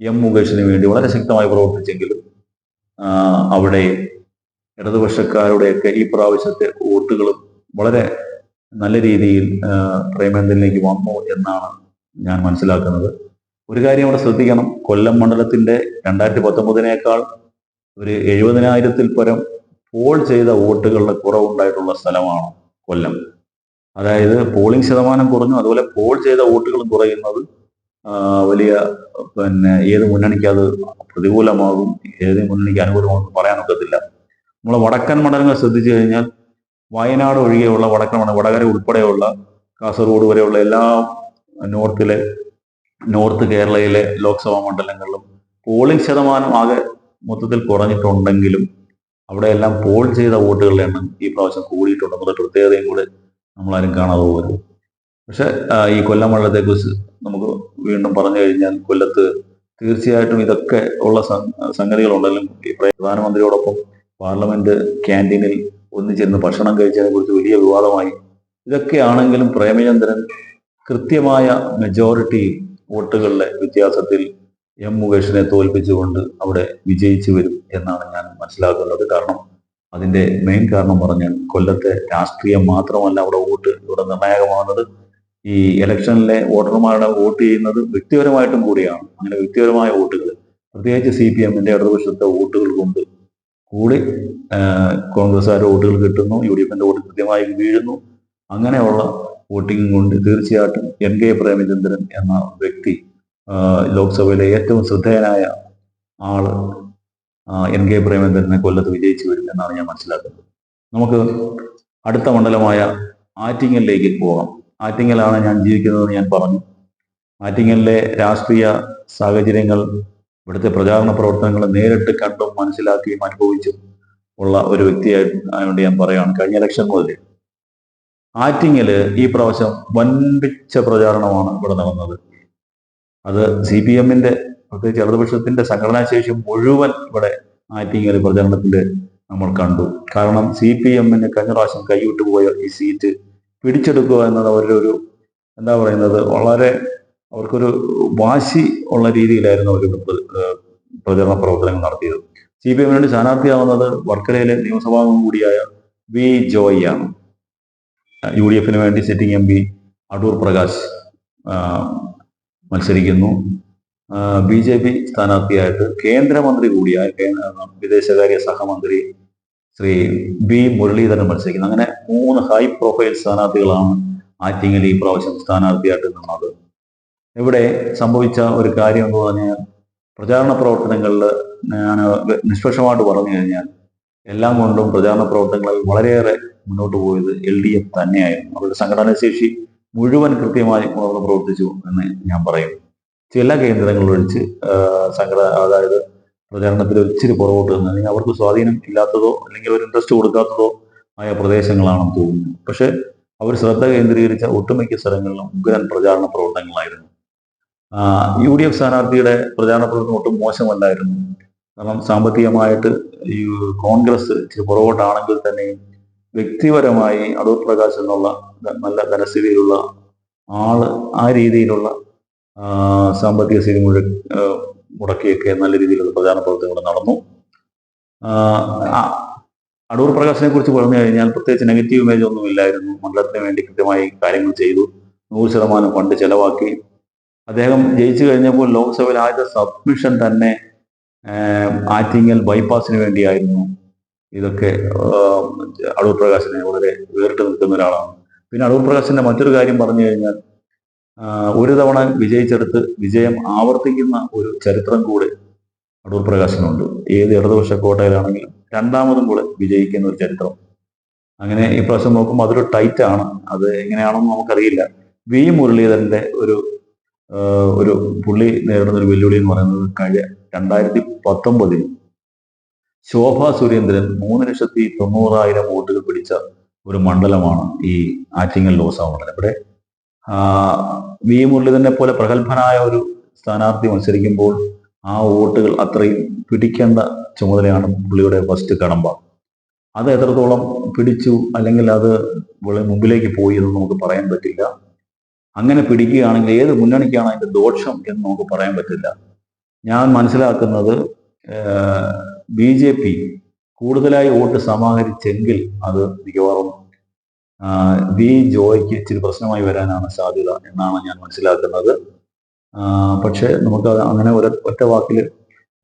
S1: എം മുകേഷിന് വേണ്ടി വളരെ ശക്തമായി പ്രവർത്തിച്ചെങ്കിലും അവിടെ ഇടതുപക്ഷക്കാരുടെയൊക്കെ ഈ പ്രാവശ്യത്തെ വോട്ടുകളും വളരെ നല്ല രീതിയിൽ പ്രേമേന്ദ്രനിലേക്ക് വന്നു എന്നാണ് ഞാൻ മനസ്സിലാക്കുന്നത്. ഒരു കാര്യം അവിടെ ശ്രദ്ധിക്കണം. കൊല്ലം മണ്ഡലത്തിന്റെ രണ്ടായിരത്തി പത്തൊമ്പതിനേക്കാൾ ഒരു എഴുപതിനായിരത്തിൽ പരം പോൾ ചെയ്ത വോട്ടുകളുടെ കുറവുണ്ടായിട്ടുള്ള സ്ഥലമാണ് കൊല്ലം. അതായത് പോളിംഗ് ശതമാനം കുറഞ്ഞു. അതുപോലെ പോൾ ചെയ്ത വോട്ടുകളും കുറയുന്നത് വലിയ പിന്നെ ഏത് മുന്നണിക്ക് അത് പ്രതികൂലമാകും ഏത് മുന്നണിക്ക് അനുകൂലമാകും പറയാനൊക്കത്തില്ല നമ്മൾ വടക്കൻ മണ്ഡലങ്ങൾ ശ്രദ്ധിച്ചു കഴിഞ്ഞാൽ വയനാട് ഒഴികെയുള്ള വടക്കൻ മണ്ഡലം വടകര ഉൾപ്പെടെയുള്ള കാസർഗോഡ് വരെയുള്ള എല്ലാ നോർത്തിലെ നോർത്ത് കേരളയിലെ ലോക്സഭാ മണ്ഡലങ്ങളിലും പോളിംഗ് ശതമാനം ആകെ മൊത്തത്തിൽ കുറഞ്ഞിട്ടുണ്ടെങ്കിലും അവിടെയെല്ലാം പോൾ ചെയ്ത വോട്ടുകളുടെ എണ്ണം ഈ പ്രാവശ്യം കൂടിയിട്ടുണ്ടെന്നുള്ള പ്രത്യേകതയും കൂടെ നമ്മളാരും കാണാതെ പോകരുത്. പക്ഷെ ഈ കൊല്ലം മണ്ഡലത്തെക്കുറിച്ച് നമുക്ക് വീണ്ടും പറഞ്ഞു കഴിഞ്ഞാൽ കൊല്ലത്ത് തീർച്ചയായിട്ടും ഇതൊക്കെ ഉള്ള സംഗതികളുണ്ടെങ്കിലും ഈ പ്രധാനമന്ത്രിയോടൊപ്പം പാർലമെന്റ് ക്യാന്റീനിൽ ഒന്നിച്ചിരുന്ന് ഭക്ഷണം കഴിച്ചതിനെ കുറിച്ച് വലിയ വിവാദമായി. ഇതൊക്കെയാണെങ്കിലും പ്രേമചന്ദ്രൻ കൃത്യമായ മെജോറിറ്റി വോട്ടുകളുടെ വ്യത്യാസത്തിൽ എം മുകേഷിനെ തോൽപ്പിച്ചുകൊണ്ട് അവിടെ വിജയിച്ചു വരും എന്നാണ് ഞാൻ മനസ്സിലാക്കുന്നത്. കാരണം അതിന്റെ മെയിൻ കാരണം പറഞ്ഞാൽ കൊല്ലത്തെ രാഷ്ട്രീയം മാത്രമല്ല അവിടെ വോട്ട് ഇവിടെ നിർണായകമാകുന്നത്. ഈ ഇലക്ഷനിലെ വോട്ടർമാരുടെ വോട്ട് ചെയ്യുന്നത് വ്യക്തിപരമായിട്ടും കൂടിയാണ്. അങ്ങനെ വ്യക്തിപരമായ വോട്ടുകൾ പ്രത്യേകിച്ച് സി പി എമ്മിന്റെ ഇടതുപക്ഷത്തെ വോട്ടുകൾ കൊണ്ട് കൂടി കോൺഗ്രസ്സുകാരുടെ വോട്ടുകൾ കിട്ടുന്നു യു ഡി എഫിന്റെ വോട്ട് കൃത്യമായി വീഴുന്നു. അങ്ങനെയുള്ള വോട്ടിംഗ് കൊണ്ട് തീർച്ചയായിട്ടും എൻ കെ പ്രേമചന്ദ്രൻ എന്ന വ്യക്തി ലോക്സഭയിലെ ഏറ്റവും ശ്രദ്ധേയനായ ആൾ എൻ. കെ. പ്രേമചന്ദ്രനെ കൊല്ലത്ത് വിജയിച്ചു വരും എന്നാണ് ഞാൻ മനസ്സിലാക്കുന്നത്. നമുക്ക് അടുത്ത മണ്ഡലമായ ആറ്റിങ്ങലിലേക്ക് പോകാം. ആറ്റിങ്ങലാണ് ഞാൻ ജീവിക്കുന്നതെന്ന് ഞാൻ പറഞ്ഞു. ആറ്റിങ്ങലിലെ രാഷ്ട്രീയ സാഹചര്യങ്ങൾ ഇവിടുത്തെ പ്രചാരണ പ്രവർത്തനങ്ങൾ നേരിട്ട് കണ്ടും മനസ്സിലാക്കിയും അനുഭവിച്ചും ഉള്ള ഒരു വ്യക്തിയായിട്ട് ഞാൻ പറയുകയാണ്. കഴിഞ്ഞ ഇലക്ഷൻ മുതൽ ആറ്റിങ്ങൽ ഈ പ്രാവശ്യം വൻപിച്ച പ്രചാരണമാണ് ഇവിടെ നടന്നത്. അത് സി പി എമ്മിന്റെ പ്രത്യേകിച്ച് ഇടതുപക്ഷത്തിന്റെ സംഘടനാ ശേഷി മുഴുവൻ ഇവിടെ ആറ്റിങ്ങൽ പ്രചരണത്തിൽ നമ്മൾ കണ്ടു. കാരണം സി പി എമ്മിന് കഴിഞ്ഞ പ്രാവശ്യം കൈവിട്ടു പോയ ഈ സീറ്റ് പിടിച്ചെടുക്കുക എന്നത് അവരുടെ ഒരു എന്താ പറയുന്നത് വളരെ അവർക്കൊരു വാശി ഉള്ള രീതിയിലായിരുന്നു അവർ പ്രചരണ പ്രവർത്തനങ്ങൾ നടത്തിയത്. സി പി എമ്മിന് വേണ്ടി സ്ഥാനാർത്ഥിയാവുന്നത് വർക്കലയിലെ നിയമസഭാംഗം കൂടിയായ വി ജോയ് ആണ് യു ഡി എഫിന് വേണ്ടി sitting M P Adoor Prakash മത്സരിക്കുന്നു. ബി ജെ പി സ്ഥാനാർത്ഥിയായിട്ട് കേന്ദ്രമന്ത്രി കൂടിയായ വിദേശകാര്യ സഹമന്ത്രി ശ്രീ ബി മുരളീധരൻ മത്സരിക്കുന്നു. അങ്ങനെ മൂന്ന് ഹൈ പ്രൊഫൈൽ സ്ഥാനാർത്ഥികളാണ് ആറ്റിങ്ങൽ ഈ പ്രാവശ്യം സ്ഥാനാർത്ഥിയായിട്ട് നിന്നത്. ഇവിടെ സംഭവിച്ച ഒരു കാര്യം എന്ന് പറഞ്ഞാൽ പ്രചാരണ പ്രവർത്തനങ്ങളിൽ ഞാൻ നിഷ്പക്ഷമായിട്ട് പറഞ്ഞു കഴിഞ്ഞാൽ എല്ലാം കൊണ്ടും പ്രചാരണ പ്രവർത്തനങ്ങളിൽ വളരെയേറെ മുന്നോട്ട് പോയത് എൽ ഡി എഫ് തന്നെയായിരുന്നു. അവരുടെ സംഘടനാ ശേഷി മുഴുവൻ കൃത്യമായി ഉണർന്ന് പ്രവർത്തിച്ചു എന്ന് ഞാൻ പറയും ചില കേന്ദ്രങ്ങൾ ഒഴിച്ച് സംഘടന അതായത് പ്രചാരണത്തിൽ ഇച്ചിരി പുറകോട്ട് നിന്ന് അല്ലെങ്കിൽ അവർക്ക് സ്വാധീനം ഇല്ലാത്തതോ അല്ലെങ്കിൽ അവർ ഇൻട്രസ്റ്റ് കൊടുക്കാത്തതോ ആയ പ്രദേശങ്ങളാണെന്ന് തോന്നുന്നു. പക്ഷെ അവർ ശ്രദ്ധ കേന്ദ്രീകരിച്ച ഒട്ടുമിക്ക സ്ഥലങ്ങളിലും ഉഗ്രൻ പ്രചാരണ പ്രവർത്തനങ്ങളായിരുന്നു. യു ഡി എഫ് സ്ഥാനാർത്ഥിയുടെ പ്രചാരണ പ്രവർത്തനം ഒട്ടും മോശമല്ലായിരുന്നു. കാരണം സാമ്പത്തികമായിട്ട് ഈ കോൺഗ്രസ് ഇച്ചിരി പുറകോട്ടാണെങ്കിൽ തന്നെയും വ്യക്തിപരമായി അടൂർ പ്രകാശ് എന്നുള്ള നല്ല ധനസ്ഥിതിയിലുള്ള ആൾ ആ രീതിയിലുള്ള സാമ്പത്തിക സ്ഥിതി മുഴ മുടക്കിയൊക്കെ നല്ല രീതിയിലുള്ള പ്രചാരണ പ്രവർത്തനങ്ങൾ നടന്നു. അടൂർ പ്രകാശിനെ കുറിച്ച് പറഞ്ഞു കഴിഞ്ഞാൽ പ്രത്യേകിച്ച് നെഗറ്റീവ് ഇമേജ് ഒന്നും ഇല്ലായിരുന്നു. മണ്ഡലത്തിന് വേണ്ടി കൃത്യമായി കാര്യങ്ങൾ ചെയ്തു. നൂറ് ശതമാനം ഫണ്ട് ചെലവാക്കി. അദ്ദേഹം ജയിച്ചു കഴിഞ്ഞപ്പോൾ ലോക്സഭയിൽ ആദ്യത്തെ സബ്മിഷൻ തന്നെ ആറ്റിങ്ങൽ ബൈപ്പാസിന് വേണ്ടിയായിരുന്നു. ഇതൊക്കെ അടൂർ പ്രകാശിനെ വളരെ വേറിട്ട് നിൽക്കുന്ന ഒരാളാണ്. പിന്നെ അടൂർ പ്രകാശിന്റെ മറ്റൊരു കാര്യം പറഞ്ഞു കഴിഞ്ഞാൽ ഒരു തവണ വിജയിച്ചെടുത്ത് വിജയം ആവർത്തിക്കുന്ന ഒരു ചരിത്രം കൂടെ അടൂർ പ്രകാശിനുണ്ട്. ഏത് ഇടതുപക്ഷ കോട്ടയിലാണെങ്കിലും രണ്ടാമതും കൂടെ വിജയിക്കുന്ന ഒരു ചരിത്രം. അങ്ങനെ ഈ പ്രാവശ്യം നോക്കുമ്പോൾ അതൊരു ടൈറ്റ് ആണ്. അത് എങ്ങനെയാണെന്ന് നമുക്കറിയില്ല. വി. മുരളീധരന്റെ ഒരു ഒരു പുള്ളി നേരിടുന്ന ഒരു വെല്ലുവിളി എന്ന് പറയുന്നത് കഴിഞ്ഞ രണ്ടായിരത്തി പത്തൊമ്പതിൽ ശോഭ സുരേന്ദ്രൻ മൂന്ന് ലക്ഷത്തി തൊണ്ണൂറായിരം വോട്ടുകൾ പിടിച്ച ഒരു മണ്ഡലമാണ് ഈ ആറ്റിങ്ങൽ ലോക്സഭ മണ്ഡലം. ഇവിടെ വി മുരളീധരനെ പോലെ പ്രഗത്ഭനായ ഒരു സ്ഥാനാർത്ഥി മത്സരിക്കുമ്പോൾ ആ വോട്ടുകൾ അത്രയും പിടിക്കേണ്ട ചുമതലയാണ് പുള്ളിയുടെ ഫസ്റ്റ് കടമ്പ. അത് എത്രത്തോളം പിടിച്ചു അല്ലെങ്കിൽ അത് വളരെ മുമ്പിലേക്ക് പോയി എന്ന് നമുക്ക് പറയാൻ പറ്റില്ല. അങ്ങനെ പിടിക്കുകയാണെങ്കിൽ ഏത് മുന്നണിക്കാണ് അതിന്റെ ദോഷം എന്ന് നമുക്ക് പറയാൻ പറ്റില്ല. ഞാൻ മനസ്സിലാക്കുന്നത് ബി ജെ പി കൂടുതലായി വോട്ട് സമാഹരിച്ചെങ്കിൽ അത് മിക്കവാറും വി ജോയ്ക്ക് ഇച്ചിരി പ്രശ്നമായി വരാനാണ് സാധ്യത എന്നാണ് ഞാൻ മനസ്സിലാക്കുന്നത്. പക്ഷേ നമുക്ക് അങ്ങനെ ഒരു ഒറ്റ വാക്കിൽ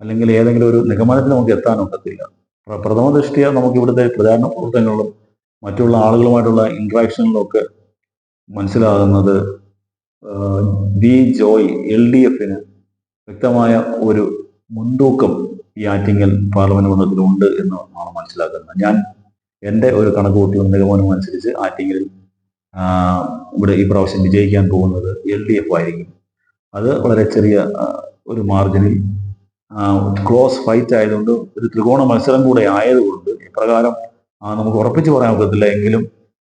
S1: അല്ലെങ്കിൽ ഏതെങ്കിലും ഒരു നിഗമനത്തിൽ നമുക്ക് എത്താനൊക്കത്തില്ല പ്രഥമ ദൃഷ്ടിയ നമുക്ക് ഇവിടുത്തെ പ്രചാരണ പ്രവർത്തനങ്ങളിലും മറ്റുള്ള ആളുകളുമായിട്ടുള്ള ഇന്ററാക്ഷനിലും ഒക്കെ മനസ്സിലാകുന്നത് ബി ജോയ് എൽ ഡി എഫിന് വ്യക്തമായ ഒരു മുൻതൂക്കം ഈ ആറ്റിങ്ങൽ പാർലമെന്റ് മണ്ഡലത്തിലുണ്ട് എന്ന് ആണ് മനസ്സിലാക്കുന്നത്. ഞാൻ എന്റെ ഒരു കണക്കുകൂട്ടിയും നിഗമനവും അനുസരിച്ച് ആറ്റിങ്ങലിൽ ഇവിടെ ഈ പ്രാവശ്യം വിജയിക്കാൻ പോകുന്നത് എൽ ഡി എഫ് ആയിരിക്കും. അത് വളരെ ചെറിയ ഒരു മാർജിനിൽ ക്ലോസ് ഫൈറ്റ് ആയതുകൊണ്ട് ഒരു ത്രികോണ മത്സരം കൂടെ ആയതുകൊണ്ട് ഇപ്രകാരം നമുക്ക് ഉറപ്പിച്ച് പറയാൻ പറ്റത്തില്ല എങ്കിലും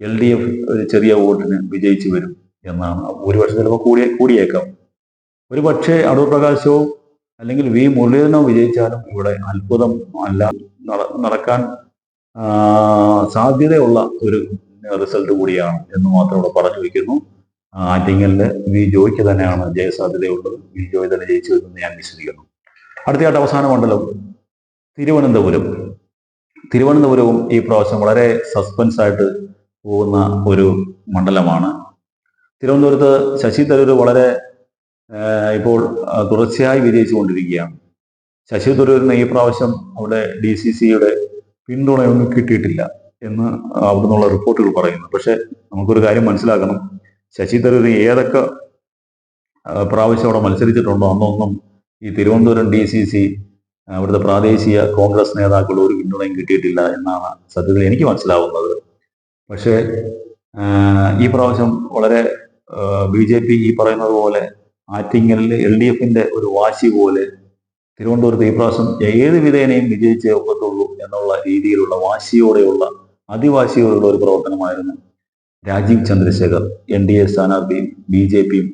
S1: എൽ ഡി എഫ് ഒരു ചെറിയ വോട്ടിന് വിജയിച്ചു വരും എന്നാണ്. ഭൂരിപക്ഷം ചിലപ്പോൾ കൂടിയ കൂടിയേക്കാം. ഒരു പക്ഷേ അടൂർ പ്രകാശോ അല്ലെങ്കിൽ വി മുരളീധരനോ വിജയിച്ചാലും ഇവിടെ അത്ഭുതം അല്ല നടക്കാൻ സാധ്യതയുള്ള ഒരു റിസൾട്ട് കൂടിയാണ് എന്ന് മാത്രം ഇവിടെ പറഞ്ഞു വയ്ക്കുന്നു ആറ്റിങ്ങലിൽ വി ജോയ്ക്ക് തന്നെയാണ് ജയസാധ്യതയുള്ളത്. വി ജോയ് തന്നെ ജയിച്ചു എന്ന് ഞാൻ വിശ്വസിക്കുന്നു. അടുത്തയായിട്ട് അവസാന മണ്ഡലം തിരുവനന്തപുരം. തിരുവനന്തപുരവും ഈ പ്രാവശ്യം വളരെ സസ്പെൻസ് ആയിട്ട് പോകുന്ന ഒരു മണ്ഡലമാണ്. തിരുവനന്തപുരത്ത് ശശി തരൂർ വളരെ ഇപ്പോൾ തുടർച്ചയായി വിജയിച്ചു കൊണ്ടിരിക്കുകയാണ് ശശി തരൂരിന് ഈ പ്രാവശ്യം അവിടെ ഡി സി സിയുടെ പിന്തുണയൊന്നും കിട്ടിയിട്ടില്ല എന്ന് അവിടെ നിന്നുള്ള റിപ്പോർട്ടുകൾ പറയുന്നു. പക്ഷെ നമുക്കൊരു കാര്യം മനസ്സിലാക്കണം. ശശി തരൂർ ഏതൊക്കെ പ്രാവശ്യം അവിടെ മത്സരിച്ചിട്ടുണ്ടോ അന്നൊന്നും ഈ തിരുവനന്തപുരം ഡി സി സി അവിടുത്തെ പ്രാദേശിക കോൺഗ്രസ് നേതാക്കൾ ഒരു പിന്തുണയും കിട്ടിയിട്ടില്ല എന്നാണ് സത്യത്തിൽ എനിക്ക് മനസ്സിലാവുന്നത്. പക്ഷേ ഈ പ്രാവശ്യം വളരെ ബി ജെ പി ഈ പറയുന്നത് പോലെ ആറ്റിങ്ങലിൽ എൽ ഡി എഫിന്റെ ഒരു വാശി പോലെ തിരുവനന്തപുരത്ത് ഈ പ്രാവശ്യം ഏത് വിധേനയും വിജയിച്ചേ ഒക്കത്തുള്ളൂ എന്നുള്ള രീതിയിലുള്ള വാശിയോടെയുള്ള അതിവാശിയോടെയുള്ള ഒരു പ്രവർത്തനമായിരുന്നു Rajeev Chandrasekhar N D A സ്ഥാനാർത്ഥിയും ബി ജെ പിയും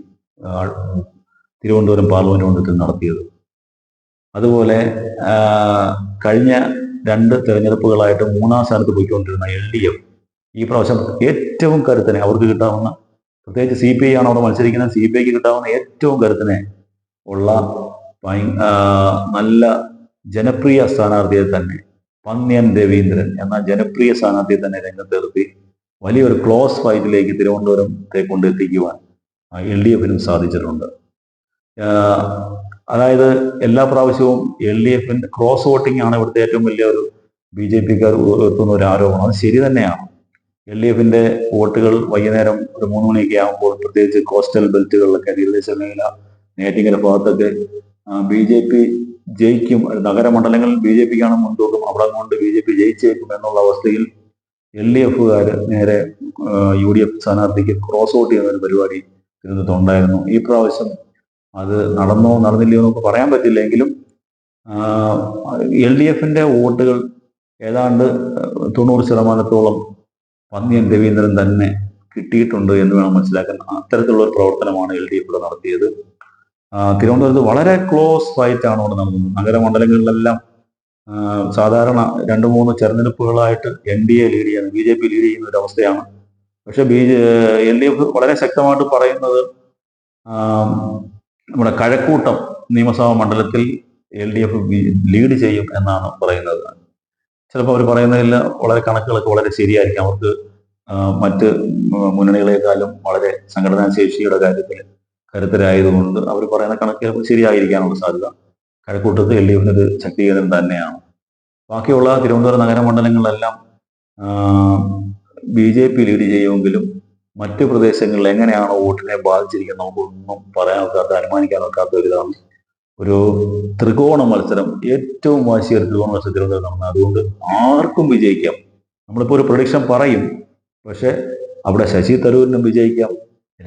S1: തിരുവനന്തപുരം പാർലമെന്റ് മണ്ഡലത്തിൽ നടത്തിയത്. അതുപോലെ കഴിഞ്ഞ രണ്ട് തെരഞ്ഞെടുപ്പുകളായിട്ട് മൂന്നാം സ്ഥാനത്ത് പോയിക്കൊണ്ടിരുന്ന എൽ ഡി എഫ് ഈ പ്രാവശ്യം ഏറ്റവും കരുത്തനെ അവർക്ക് കിട്ടാവുന്ന പ്രത്യേകിച്ച് സി പി ഐ ആണ് അവിടെ മത്സരിക്കുന്നത്. സി പി ഐക്ക് കിട്ടാവുന്ന ഏറ്റവും കരുത്തിനെ ഉള്ള നല്ല ജനപ്രിയ സ്ഥാനാർത്ഥിയെ തന്നെ പന്ന്യൻ രവീന്ദ്രൻ എന്ന ജനപ്രിയ സ്ഥാനാർത്ഥിയെ തന്നെ രംഗത്ത് നിർത്തി വലിയൊരു ക്ലോസ് ഫൈറ്റിലേക്ക് തിരുവനന്തപുരത്തെ കൊണ്ടെത്തിക്കുവാൻ എൽ ഡി എഫിനും സാധിച്ചിട്ടുണ്ട്. അതായത് എല്ലാ പ്രാവശ്യവും എൽ ഡി എഫിന്റെ ക്രോസ് വോട്ടിംഗ് ആണ് ഇവിടുത്തെ ഏറ്റവും വലിയ ഒരു ബി ജെ പിക്കാർ ഉയർത്തുന്ന ഒരു ആരോപണം. അത് ശരി തന്നെയാണ്. എൽ ഡി എഫിന്റെ വോട്ടുകൾ വൈകുന്നേരം ഒരു മൂന്ന് മണിയൊക്കെ ആകുമ്പോൾ പ്രത്യേകിച്ച് കോസ്റ്റൽ ബെൽറ്റുകളിലൊക്കെ തീരദേശ മേഖല നേറ്റിങ്ങര ഭാഗത്തൊക്കെ ബി ജെ പി ജയിക്കും. നഗരമണ്ഡലങ്ങളിൽ ബി ജെ പിക്കാണ് മുൻതൂക്കം. അവിടെ കൊണ്ട് ബി ജെ പി ജയിച്ചേക്കും എന്നുള്ള അവസ്ഥയിൽ എൽ ഡി എഫുകാർ നേരെ യു ഡി എഫ് സ്ഥാനാർത്ഥിക്ക് ക്രോസ് ഔട്ട് ചെയ്യുന്ന ഒരു പരിപാടി തിരുവനന്തപുരത്തുണ്ടായിരുന്നു ഈ പ്രാവശ്യം അത് നടന്നോ നടന്നില്ലയോ എന്നൊക്കെ പറയാൻ പറ്റില്ലെങ്കിലും എൽ ഡി എഫിന്റെ വോട്ടുകൾ ഏതാണ്ട് തൊണ്ണൂറ് ശതമാനത്തോളം പന്ന്യൻ രവീന്ദ്രൻ തന്നെ കിട്ടിയിട്ടുണ്ട് എന്ന് വേണം മനസ്സിലാക്കാൻ. അത്തരത്തിലുള്ള ഒരു പ്രവർത്തനമാണ് എൽ ഡി എഫ് ഇവിടെ നടത്തിയത്. തിരുവനന്തപുരത്ത് വളരെ ക്ലോസ് ഫൈറ്റാണ് അവിടെ നടന്നത്. നഗരമണ്ഡലങ്ങളിലെല്ലാം സാധാരണ രണ്ട് മൂന്ന് തെരഞ്ഞെടുപ്പുകളായിട്ട് എൻ ഡി എ ലീഡ് ചെയ്യുന്നത് ബി ജെ പി ലീഡ് ചെയ്യുന്ന ഒരു അവസ്ഥയാണ്. പക്ഷെ B J L D F വളരെ ശക്തമായിട്ട് പറയുന്നത് നമ്മുടെ കഴക്കൂട്ടം നിയമസഭാ മണ്ഡലത്തിൽ എൽ ഡി എഫ് ലീഡ് ചെയ്യും എന്നാണ് പറയുന്നത്. ചിലപ്പോൾ അവർ പറയുന്നതിൽ വളരെ കണക്കുകളൊക്കെ വളരെ ശരിയായിരിക്കും. അവർക്ക് മറ്റ് മുന്നണികളെക്കാളും വളരെ സംഘടനാ ശേഷിയുടെ കാര്യത്തിൽ കരുത്തരായതുകൊണ്ട് അവർ പറയുന്ന കണക്ക് ശരിയായിരിക്കാനുള്ള സാധ്യത കഴക്കൂട്ടത്ത് എൽ ഡി എഫിന് ഒരു ശക്തീകരണം തന്നെയാണ്. ബാക്കിയുള്ള തിരുവനന്തപുരം നഗരമണ്ഡലങ്ങളിലെല്ലാം ബി ജെ പി ലീഡ് ചെയ്യുമെങ്കിലും മറ്റു പ്രദേശങ്ങളിൽ എങ്ങനെയാണോ വോട്ടിനെ ബാധിച്ചിരിക്കുന്നത് നമുക്കൊന്നും പറയാൻ ഒക്കാത്ത അനുമാനിക്കാൻ ഒക്കാത്ത ഒരു ഇതാണ്. ഒരു ത്രികോണ മത്സരം ഏറ്റവും വാശിയ ത്രികോണ മത്സരത്തിലൂടെ നടന്നത് അതുകൊണ്ട് ആർക്കും വിജയിക്കാം. നമ്മളിപ്പോൾ ഒരു പ്രൊഡിക്ഷൻ പറയും. പക്ഷെ അവിടെ ശശി തരൂരിനും വിജയിക്കാം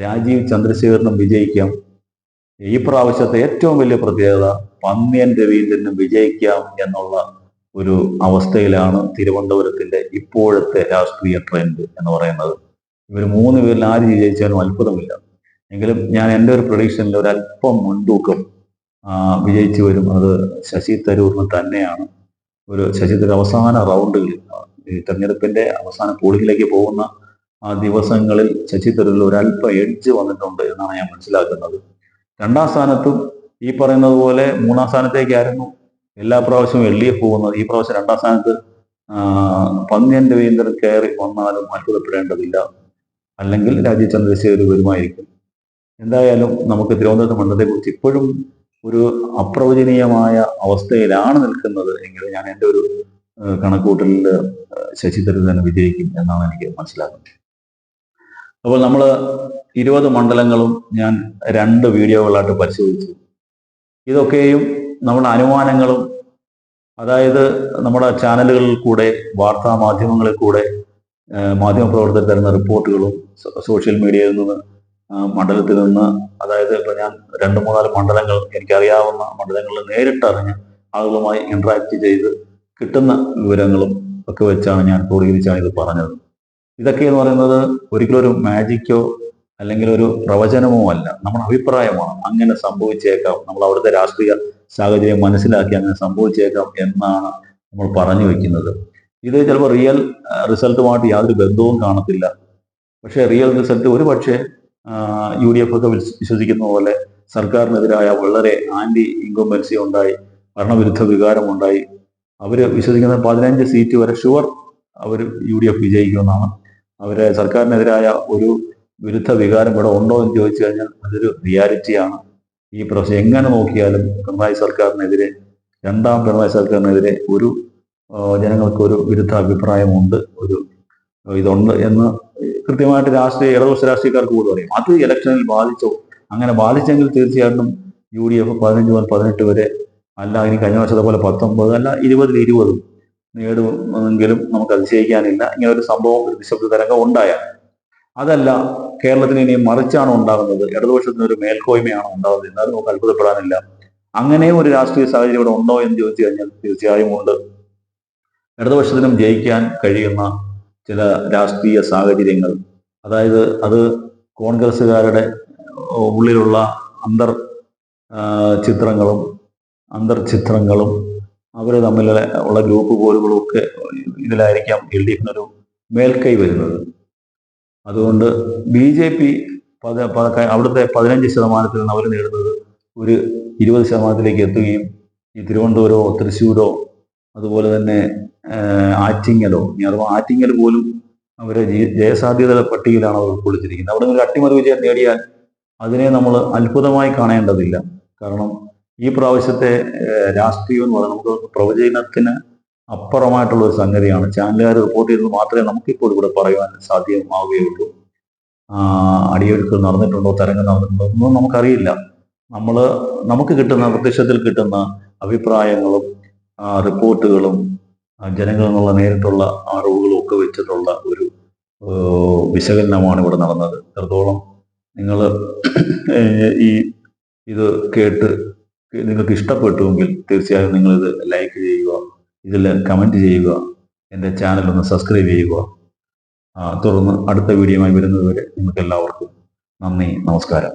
S1: രാജീവ് ചന്ദ്രശേഖരനും വിജയിക്കാം. ഈ പ്രാവശ്യത്തെ ഏറ്റവും വലിയ പ്രത്യേകത പന്നിയൻ രവീന്ദ്രനും വിജയിക്കാം എന്നുള്ള ഒരു അവസ്ഥയിലാണ് തിരുവനന്തപുരത്തിന്റെ ഇപ്പോഴത്തെ രാഷ്ട്രീയ ട്രെൻഡ് എന്ന് പറയുന്നത്. ഇവർ മൂന്ന് പേരിൽ ആര് വിജയിച്ചാലും അത്ഭുതമില്ല. എങ്കിലും ഞാൻ എന്റെ ഒരു പ്രൊഡിക്ഷനിൽ ഒരു അല്പം മുൻതൂക്കം വിജയിച്ചു വരും. അത് ശശി തരൂറിന് തന്നെയാണ്. ഒരു ശശി തരൂർ അവസാന റൗണ്ടുകളിൽ ഈ തെരഞ്ഞെടുപ്പിന്റെ അവസാന പോളിംഗിലേക്ക് പോകുന്ന ആ ദിവസങ്ങളിൽ ശശി തരൂരിൽ ഒരല്പ എഡ്ജ് വന്നിട്ടുണ്ട് എന്നാണ് ഞാൻ മനസ്സിലാക്കുന്നത്. രണ്ടാം സ്ഥാനത്തും ഈ പറയുന്നത് പോലെ മൂന്നാം സ്ഥാനത്തേക്കായിരുന്നു. എല്ലാ പ്രാവശ്യവും എൽ ഡി എഫ് പോകുന്നത്. ഈ പ്രാവശ്യം രണ്ടാം സ്ഥാനത്ത് പന്നിയൻ രവീന്ദ്രൻ കയറി വന്നാലും അത്ഭുതപ്പെടേണ്ടതില്ല. അല്ലെങ്കിൽ രാജീവ് ചന്ദ്രശേഖർ വരുമായിരിക്കും. എന്തായാലും നമുക്ക് തിരുവനന്തപുരം മണ്ഡലത്തെക്കുറിച്ച് ഇപ്പോഴും ഒരു അപ്രവചനീയമായ അവസ്ഥയിലാണ് നിൽക്കുന്നത് എങ്കിൽ ഞാൻ എന്റെ ഒരു കണക്കൂട്ടലിൽ ശശി തരൂർ തന്നെ വിജയിക്കും എന്നാണ് എനിക്ക് മനസ്സിലാക്കുന്നത് അപ്പോൾ നമ്മൾ ഇരുപത് മണ്ഡലങ്ങളും ഞാൻ രണ്ട് വീഡിയോകളായിട്ട് പരിശോധിച്ചു. ഇതൊക്കെയും നമ്മുടെ അനുമാനങ്ങളും അതായത് നമ്മുടെ ചാനലുകളിൽ കൂടെ വാർത്താ മാധ്യമങ്ങളിൽ കൂടെ മാധ്യമപ്രവർത്തകർ തരുന്ന റിപ്പോർട്ടുകളും സോഷ്യൽ മീഡിയയിൽ നിന്ന് മണ്ഡലത്തിൽ നിന്ന് അതായത് ഇപ്പൊ ഞാൻ രണ്ട് മൂന്നാൽ മണ്ഡലങ്ങൾ എനിക്കറിയാവുന്ന മണ്ഡലങ്ങളിൽ നേരിട്ടറിഞ്ഞ് ആളുകളുമായി ഇന്ററാക്ട് ചെയ്ത് കിട്ടുന്ന വിവരങ്ങളും ഒക്കെ വെച്ചാണ് ഞാൻ ക്രോഡീകരിച്ചാണ് ഇത് പറഞ്ഞത്. ഇതൊക്കെ എന്ന് പറയുന്നത് ഒരിക്കലും ഒരു മാജിക്കോ അല്ലെങ്കിൽ ഒരു പ്രവചനമോ അല്ല. നമ്മുടെ അഭിപ്രായമാണ്. അങ്ങനെ സംഭവിച്ചേക്കാം. നമ്മൾ അവിടുത്തെ രാഷ്ട്രീയ സാഹചര്യം മനസ്സിലാക്കി അങ്ങനെ സംഭവിച്ചേക്കാം എന്നാണ് നമ്മൾ പറഞ്ഞു വയ്ക്കുന്നത് ഇത് ചിലപ്പോൾ റിയൽ റിസൾട്ടുമായിട്ട് യാതൊരു ബന്ധവും കാണത്തില്ല. പക്ഷേ റിയൽ റിസൾട്ട് ഒരു പക്ഷേ യു ഡി എഫ് ഒക്കെ വിശ്വസിക്കുന്ന പോലെ സർക്കാരിനെതിരായ വളരെ ആന്റി ഇൻകംബൻസി ഉണ്ടായി ഭരണവിരുദ്ധ വികാരമുണ്ടായി അവർ വിശ്വസിക്കുന്ന പതിനഞ്ച് സീറ്റ് വരെ ഷുവർ അവർ യു ഡി എഫ് വിജയിക്കുമെന്നാണ്. അവരെ സർക്കാരിനെതിരായ ഒരു വിരുദ്ധ വികാരം ഇവിടെ ഉണ്ടോ എന്ന് ചോദിച്ചു കഴിഞ്ഞാൽ അതൊരു റിയാലിറ്റിയാണ് ഈ പ്രശ്നം എങ്ങനെ നോക്കിയാലും പിണറായി സർക്കാരിനെതിരെ രണ്ടാം പിണറായി സർക്കാരിനെതിരെ ഒരു ജനങ്ങൾക്ക് ഒരു വിരുദ്ധ അഭിപ്രായമുണ്ട് ഒരു ഇതുണ്ട് എന്ന് കൃത്യമായിട്ട് രാഷ്ട്രീയ ഇടതുപക്ഷ രാഷ്ട്രീയക്കാർക്ക് പോലും അറിയാം. അത് ഇലക്ഷനിൽ ബാധിച്ചോ? അങ്ങനെ ബാധിച്ചെങ്കിൽ തീർച്ചയായിട്ടും യു ഡി എഫ് പതിനഞ്ച് മുതൽ പതിനെട്ട് വരെ അല്ല ഇനി കഴിഞ്ഞ വർഷത്തെ പോലെ പത്തൊമ്പത് അല്ല ഇരുപതിൽ ഇരുപതും നേടുമെങ്കിലും നമുക്ക് അതിശയിക്കാനില്ല. ഇങ്ങനെ ഒരു സംഭവം ഒരു നിശബ്ദ തരംഗം ഉണ്ടായാൽ. അതല്ല കേരളത്തിന് ഇനി മറിച്ചാണ് ഉണ്ടാകുന്നത്. ഇടതുപക്ഷത്തിന് ഒരു മേൽക്കോയ്മയാണ് ഉണ്ടാകുന്നത്. എന്നാലും നമുക്ക് അത്ഭുതപ്പെടാനില്ല. അങ്ങനെ ഒരു രാഷ്ട്രീയ സാഹചര്യം ഇവിടെ ഉണ്ടോ എന്ന് ചോദിച്ചു കഴിഞ്ഞാൽ തീർച്ചയായും ഉണ്ട്. ഇടതുപക്ഷത്തിനും ജയിക്കാൻ കഴിയുന്ന ചില രാഷ്ട്രീയ സാഹചര്യങ്ങൾ അതായത് അത് കോൺഗ്രസ്സുകാരുടെ ഉള്ളിലുള്ള അന്തർ ചിത്രങ്ങളും അന്തർ ചിത്രങ്ങളും അവർ തമ്മിൽ ഉള്ള ഗ്രൂപ്പ് പോലുകളും ഒക്കെ ഇതിലായിരിക്കാം എൽ ഡി എഫിനൊരു മേൽക്കൈ വരുന്നത്. അതുകൊണ്ട് ബി ജെ പി പത- അവിടുത്തെ പതിനഞ്ച് ശതമാനത്തിൽ നിന്ന് അവർ നേടുന്നത് ഒരു ഇരുപത് ശതമാനത്തിലേക്ക് എത്തുകയും ഈ തിരുവനന്തപുരമോ തൃശ്ശൂരോ അതുപോലെ തന്നെ ആറ്റിങ്ങലോ അഥവാ ആറ്റിങ്ങൽ പോലും അവരെ ജയസാധ്യത പട്ടികയിലാണ് അവർ ഉൾക്കൊള്ളിച്ചിരിക്കുന്നത്. അവിടെ ഒരു അട്ടിമറി വിജയം നേടിയാൽ അതിനെ നമ്മൾ അത്ഭുതമായി കാണേണ്ടതില്ല. കാരണം ഈ പ്രാവശ്യത്തെ രാഷ്ട്രീയം എന്ന് പറയുന്നത് നമുക്ക് പ്രവചനത്തിന് അപ്പുറമായിട്ടുള്ള ഒരു സംഗതിയാണ്. ചാനലുകാർ റിപ്പോർട്ട് ചെയ്തത് മാത്രമേ നമുക്കിപ്പോൾ ഇവിടെ പറയുവാൻ സാധ്യമാവുകയുള്ളൂ. അടിയൊഴുക്ക് നടന്നിട്ടുണ്ടോ തരംഗം നടന്നിട്ടുണ്ടോ ഒന്നും നമുക്കറിയില്ല. നമ്മൾ നമുക്ക് കിട്ടുന്ന പ്രത്യക്ഷത്തിൽ കിട്ടുന്ന അഭിപ്രായങ്ങളും റിപ്പോർട്ടുകളും ജനങ്ങളിൽ നിന്നുള്ള നേരിട്ടുള്ള അറിവുകളും ഒക്കെ വെച്ചിട്ടുള്ള ഒരു വിശകലനമാണ് ഇവിടെ നടന്നത്. എത്രത്തോളം നിങ്ങൾ ഈ ഇത് കേട്ട് നിങ്ങൾക്ക് ഇഷ്ടപ്പെട്ടുവെങ്കിൽ തീർച്ചയായും നിങ്ങളിത് ലൈക്ക് ചെയ്യുക ഇതിൽ കമന്റ് ചെയ്യുക എന്റെ ചാനൽ ഒന്ന് സബ്സ്ക്രൈബ് ചെയ്യുക. തുടർന്ന് അടുത്ത വീഡിയോയുമായി വരുന്നതുവരെ നിങ്ങൾക്ക് എല്ലാവർക്കും നന്ദി നമസ്കാരം.